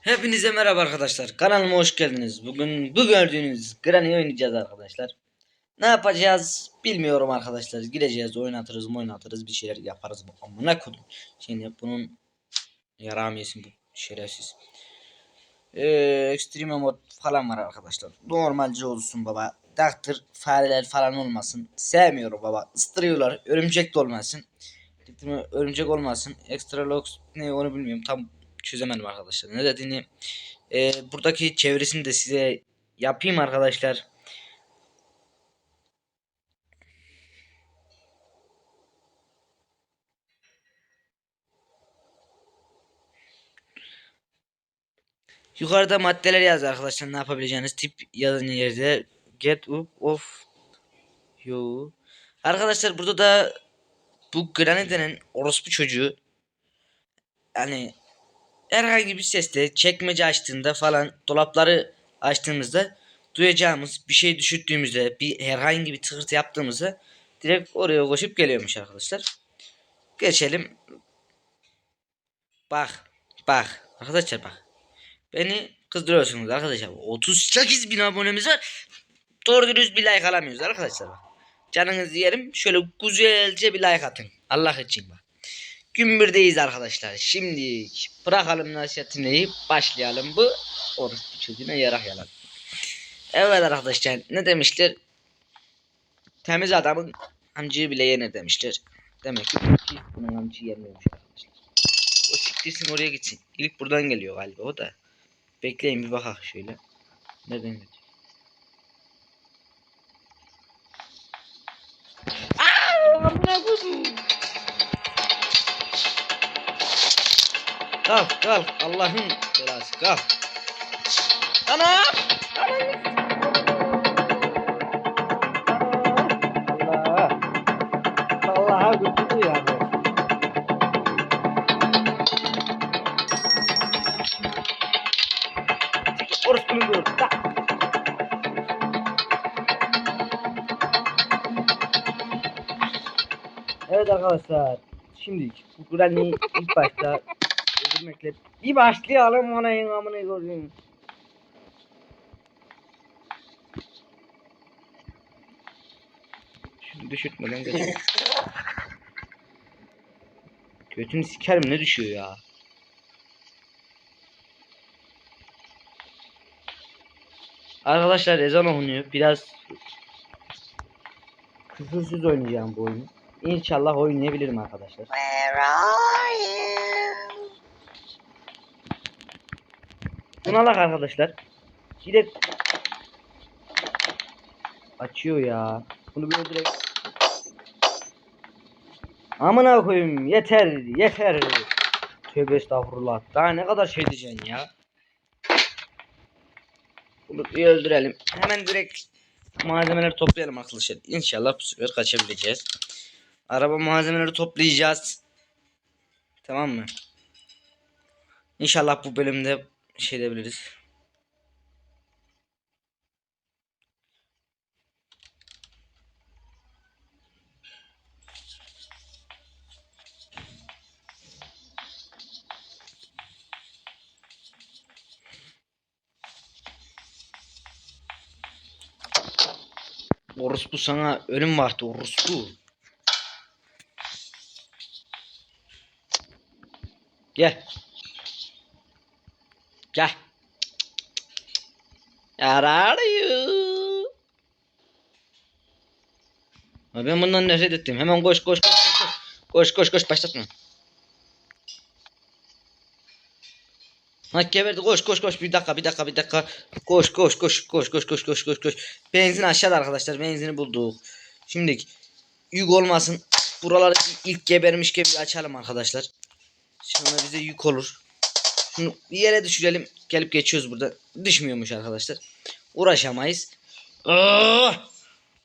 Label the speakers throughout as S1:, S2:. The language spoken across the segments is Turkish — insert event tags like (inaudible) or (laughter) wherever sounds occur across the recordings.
S1: Hepinize merhaba arkadaşlar. Kanalıma hoş geldiniz. Bugün bu gördüğünüz Granny oynayacağız arkadaşlar. Ne yapacağız bilmiyorum arkadaşlar. Gideceğiz oynatırız oynatırız bir şeyler yaparız. Amına kodum. Şimdi bunun yaram yesin bu şerefsiz. Ee, extreme mod falan var arkadaşlar. Normalce olsun baba. Doctor fareler falan olmasın. Sevmiyorum baba. Istırıyorlar. Örümcek de olmasın. Örümcek olmasın. Extra locks ne onu bilmiyorum. Tam çözemedim arkadaşlar. Ne dediğini e, buradaki çevresini de size yapayım arkadaşlar. Yukarıda maddeler yaz arkadaşlar ne yapabileceğiniz tip yazın yerde get up of you. Arkadaşlar burada da bu Granny denen orospu çocuğu yani herhangi bir sesle çekmece açtığında falan dolapları açtığımızda duyacağımız bir şey düşürttüğümüzde bir herhangi bir tıkırtı yaptığımızda direkt oraya koşup geliyormuş arkadaşlar. Geçelim. Bak. Bak. Arkadaşlar bak. Beni kızdırıyorsunuz arkadaşlar. 38 bin abonemiz var. Doğru dürüst bir like alamıyoruz arkadaşlar. Bak. Canınızı yerim. Şöyle güzelce bir like atın. Allah için bak. Gün birdeyiz arkadaşlar. Şimdi bırakalım nasihatini başlayalım. Bu orospu çocuğuna yarak yalan. Evet arkadaşlar ne demişler? Temiz adamın amcığı bile yenir demişler. Demek ki bunun amcığı yenmiyormuş arkadaşlar. O siktirsin oraya gitsin. İlk buradan geliyor galiba o da. Bekleyin bir bakak şöyle. Nereden geliyor? Kalk kalk Allah'ın belası kalk. Ana! Allah! Allah'a götürdü ya. bu. Orospunun gördü. Tak. Evet arkadaşlar. Şimdi bu Granny'i ilk başta öldürmekle bir başlayalım ona amına koyayım. Şunu düşürtmeden geçelim. (laughs) Götünü sikerim ne düşüyor ya. Arkadaşlar ezan okunuyor. Biraz küfürsüz oynayacağım bu oyunu. İnşallah oynayabilirim arkadaşlar.
S2: Where are you?
S1: Bunalak arkadaşlar. Direkt açıyor ya. Bunu böyle direkt Amına koyayım yeter yeter. Tövbe estağfurullah. Daha ne kadar şey diyeceksin ya. Bir öldürelim. Hemen direkt malzemeleri toplayalım arkadaşlar. İnşallah bu sefer kaçabileceğiz. Araba malzemeleri toplayacağız. Tamam mı? İnşallah bu bölümde şey edebiliriz. Orospu sana ölüm vardı orospu. Gel. Gel. Yararıyor. Abi ben bundan nefret ettim. Hemen koş koş koş koş. koş. Koş koş koş başlatma. Ha geberdi koş koş koş bir dakika bir dakika bir dakika. Koş koş koş koş koş koş koş koş koş. Benzin aşağıda arkadaşlar benzini bulduk. Şimdi yük olmasın. Buraları ilk gebermiş gibi açalım arkadaşlar. Sonra bize yük olur. Yere düşürelim. Gelip geçiyoruz burada. Düşmüyormuş arkadaşlar. Uğraşamayız.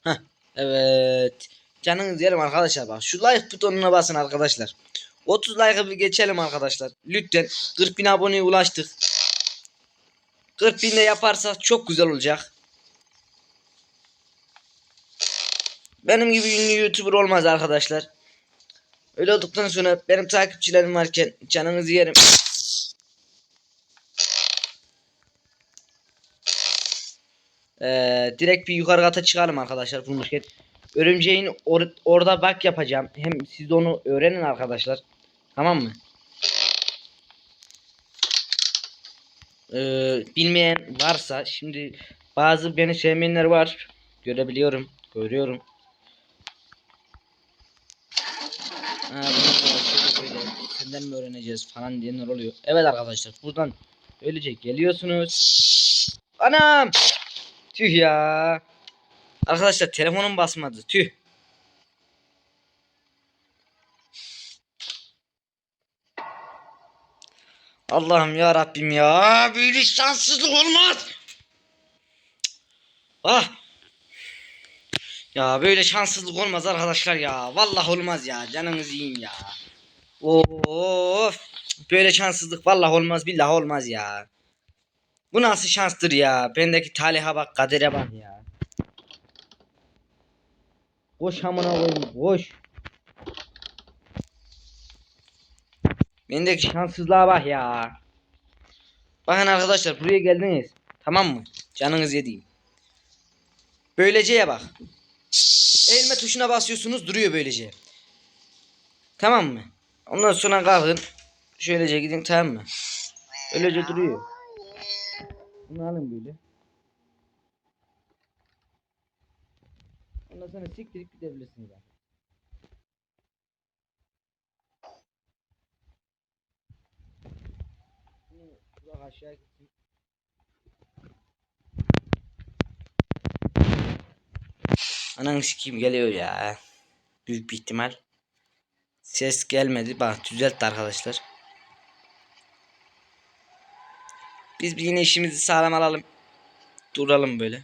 S1: Heh, evet. Canınız yerim arkadaşlar bak. Şu like butonuna basın arkadaşlar. 30 like'ı bir geçelim arkadaşlar. Lütfen 40 bin aboneye ulaştık. 40 bin de yaparsak çok güzel olacak. benim gibi ünlü YouTuber olmaz arkadaşlar. Öyle olduktan sonra benim takipçilerim varken canınızı yerim. Ee, direkt bir yukarı kata çıkalım arkadaşlar bulmuşken. Örümceğin or- orada bak yapacağım. Hem siz de onu öğrenin arkadaşlar. Tamam mı? Ee, bilmeyen varsa şimdi bazı beni sevmeyenler var. Görebiliyorum. Görüyorum. Senden mi öğreneceğiz falan diyenler oluyor. Evet arkadaşlar buradan böylece geliyorsunuz. Anam! Tüh ya. Arkadaşlar telefonum basmadı. Tüh. Allah'ım ya Rabbim ya. Böyle şanssızlık olmaz. Ah. Ya böyle şanssızlık olmaz arkadaşlar ya. Vallahi olmaz ya. Canınızı yiyin ya. Of. Böyle şanssızlık vallahi olmaz billahi olmaz ya. Bu nasıl şanstır ya? Bendeki taliha bak kadere bak ya. Koş amına koyayım koş. Bendeki şanssızlığa bak ya. Bakın arkadaşlar buraya geldiniz. Tamam mı? Canınız yediğim. Böyleceye bak. Elme tuşuna basıyorsunuz duruyor böylece. Tamam mı? Ondan sonra kalkın. Şöylece gidin tamam mı? Öylece duruyor. Bunu alın böyle. Ondan sonra siktirip gidebilirsiniz. Bunu bırak aşağı gitsin. Ananı sikeyim geliyor ya. Büyük bir ihtimal. Ses gelmedi. Bak düzeltti arkadaşlar. Biz bir yine işimizi sağlam alalım. Duralım böyle.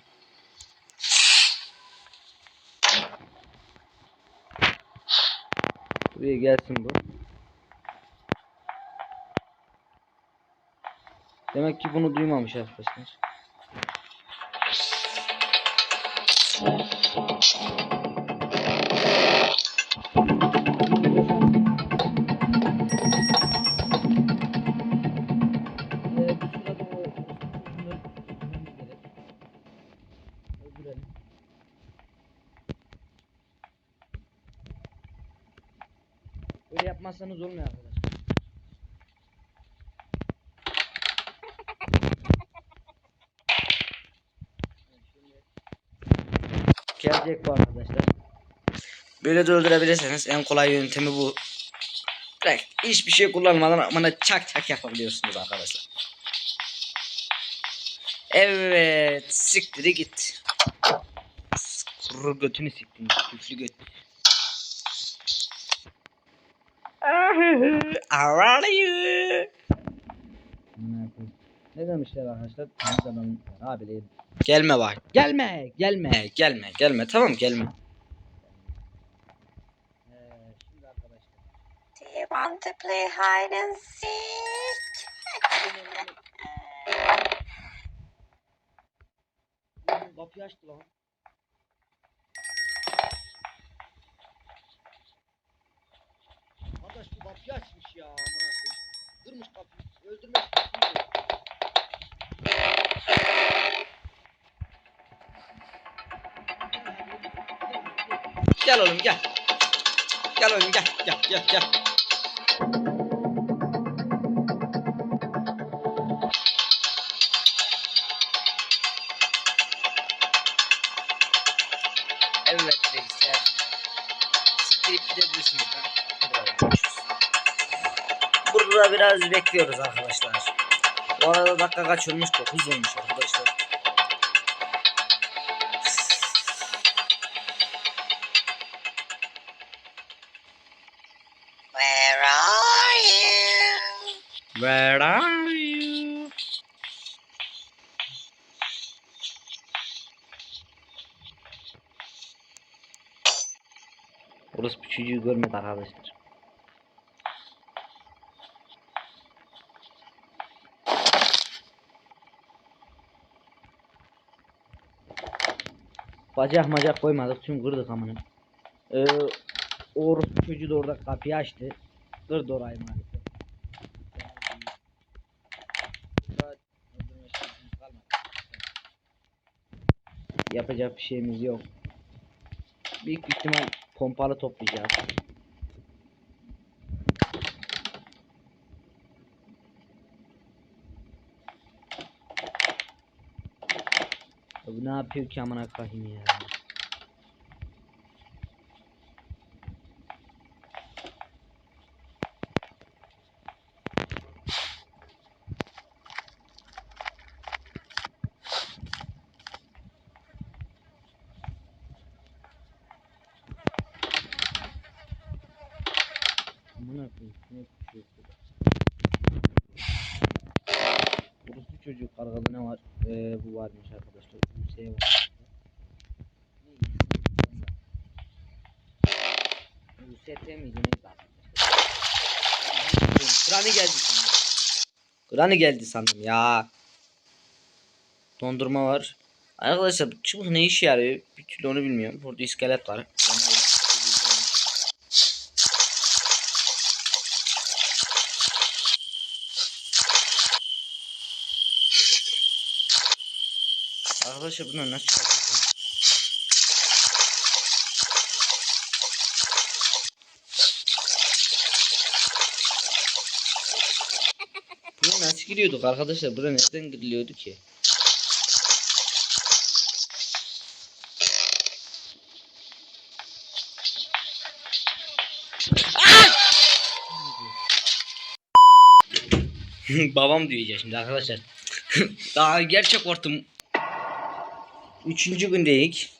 S1: Buraya gelsin bu. Demek ki bunu duymamış arkadaşlar. Yapmazsanız olmuyor arkadaşlar. Gelecek bu arkadaşlar. Böyle de öldürebilirseniz en kolay yöntemi bu. Direkt hiçbir şey kullanmadan bana çak çak yapabiliyorsunuz arkadaşlar. Evet, siktiri git. Kuru götünü siktin, küflü göt. (laughs) How are you? Ne demişler arkadaşlar? Tanrı'dan abi değil. Gelme bak. Gelme, gelme, gelme, gelme. Tamam gelme. Ee, şimdi arkadaşlar.
S2: Do you want to play hide and seek?
S1: Kapıyı açtı lan. Arkadaş bu kapıyı açmış ya amına koyayım. Kırmış kapıyı. Öldürmek istiyor. Gel oğlum gel. Gel oğlum gel. Gel gel gel. Burada biraz bekliyoruz arkadaşlar. Bu arada dakika kaç olmuş? 9 olmuş arkadaşlar.
S2: Where are you?
S1: Where are you? Orası bir çocuğu görmedi arkadaşlar. Bacak macak koymadık çünkü kırdık amına. Ee, Uğur çocuğu da orada kapıyı açtı. Kırdı orayı maalesef. Yapacak bir şeyimiz yok. Büyük ihtimal pompalı toplayacağız. Abi ne yapıyor ki amına koyayım ya. Amına koyayım. Ne yapıyor bu? Burası çocuk kargada ne var? Ee, bu varmış arkadaşlar. Bu şey var. ST miydi neydi geldi sandım. Granny geldi sandım ya. Dondurma var. Arkadaşlar bu çubuk ne işe yarıyor? Bir türlü onu bilmiyorum. Burada iskelet var. Arkadaşlar bunlar nasıl ya? Buraya nasıl giriyorduk arkadaşlar? Buraya nereden giriliyordu ki? (laughs) Babam diyecek şimdi arkadaşlar. (laughs) Daha gerçek korktum. Üçüncü gündeyiz.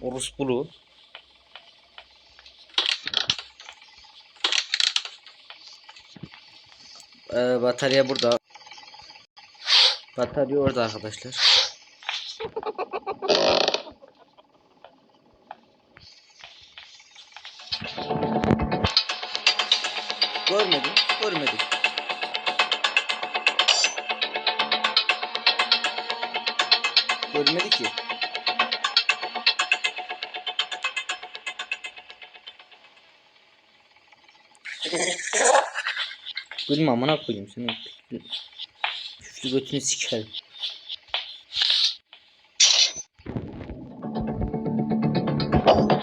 S1: Orospulu. Ee, batarya burada. Batarya orada arkadaşlar. Gülme amına koyayım seni. Küflü götünü sikerim.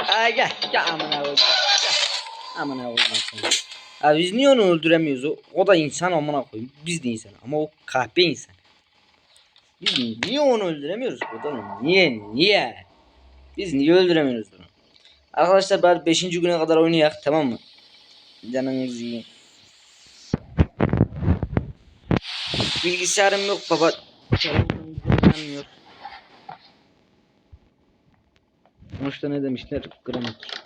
S1: Aa gel, gel amına koyayım. Amına koyayım seni. Biz niye onu öldüremiyoruz? O, o da insan amına koyayım. Biz de insan ama o kahpe insan. Biz niye onu öldüremiyoruz komutanım? Niye? Niye? Biz niye öldüremiyoruz onu? Arkadaşlar bari 5. güne kadar oynayak tamam mı? Canınız iyi. Bilgisayarım yok baba. Sonuçta ne demişler? Granik.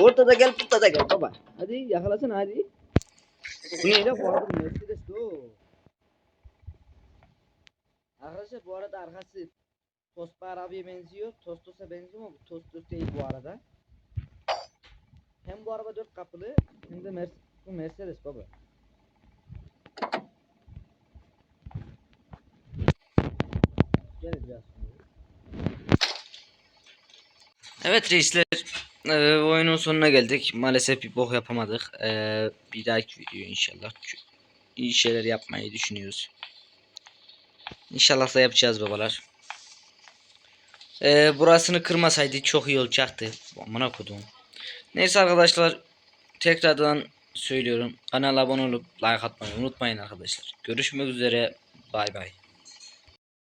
S1: Ortada gel burada gel baba. Hadi yakalasana hadi. Bu neyle bu arada Mercedes o. Arkadaşlar bu arada arkası Tospa arabaya benziyor. Tostos'a benziyor ama bu Tostos değil bu arada. Hem bu araba dört kapılı hem de Mer bu Mercedes baba. Gel biraz. Evet reisler ee, oyunun sonuna geldik. Maalesef bir bok yapamadık. Ee, bir dahaki video inşallah iyi şeyler yapmayı düşünüyoruz. İnşallah da yapacağız babalar. Ee, burasını kırmasaydı çok iyi olacaktı. Amına kodum. Neyse arkadaşlar tekrardan söylüyorum. Kanala abone olup like atmayı unutmayın arkadaşlar. Görüşmek üzere. Bay bay.